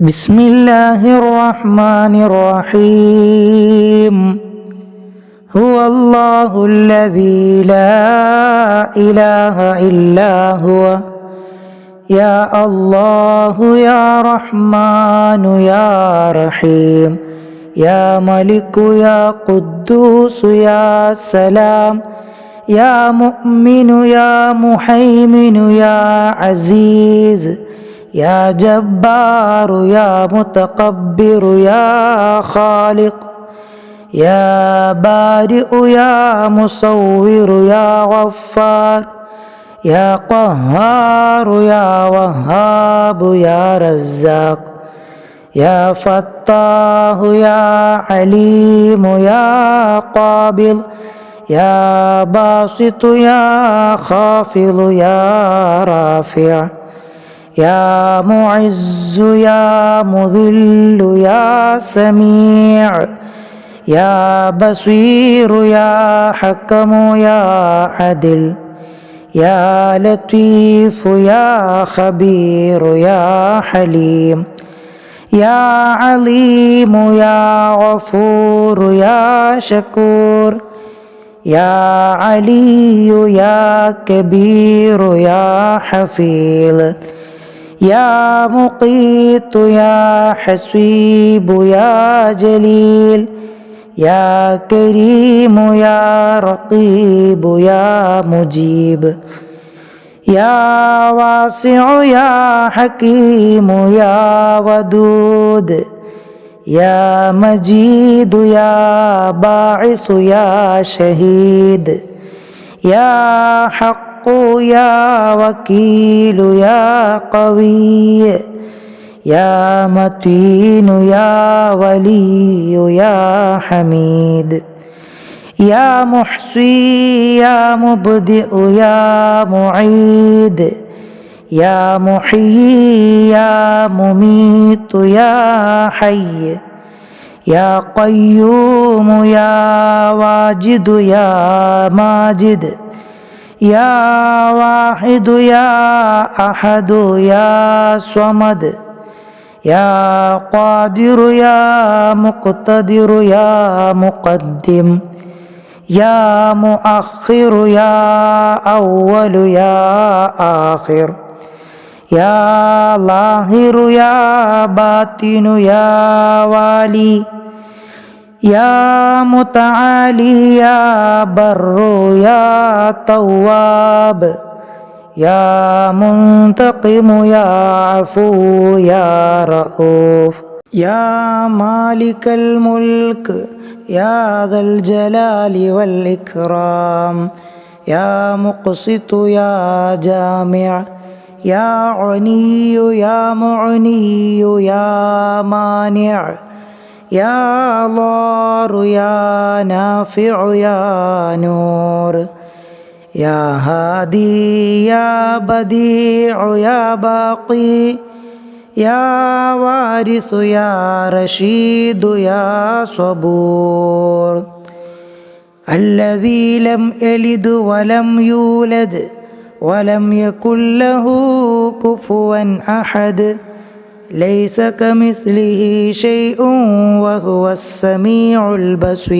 بسم الله الرحمن الرحيم هو الله الذي لا إله إلا هو يا الله يا رحمن يا رحيم يا ملك يا قدوس يا سلام يا مؤمن يا محيمن يا عزيز يا جبار يا متقبر يا خالق يا بارئ يا مصور يا غفار يا قهار يا وهاب يا رزاق يا فتاه يا عليم يا قابل يا باسط يا خافض يا رافع. يا معز يا مذل يا سميع يا بصير يا حكم يا عدل يا لطيف يا خبير يا حليم يا عليم يا غفور يا شكور يا علي يا كبير يا حفيظ. يا مقيت يا حسيب يا جليل يا كريم يا رقيب يا مجيب يا واسع يا حكيم يا ودود يا مجيد يا باعث يا شهيد يا حق يا وكيل يا قوي يا متين يا ولي يا حميد يا محصي يا مبدئ يا معيد يا محيي يا مميت يا حي يا قيوم يا واجد يا ماجد. يا واحد يا أحد يا صمد يا قادر يا مقتدر يا مقدم يا مؤخر يا أول يا آخر يا ظاهر يا باطن يا والي. يا متعالي يا بر يا تواب يا منتقم يا عفو يا رؤوف يا مالك الملك يا ذا الجلال والإكرام يا مقسط يا جامع يا عني يا معني يا مانع يا ضار يا نافع يا نور يا هادي يا بديع يا باقي يا وارث يا رشيد يا صبور. الذي لم يلد ولم يولد ولم يكن له كفوا أحد. ليس كمثله شيء وهو السميع البصير.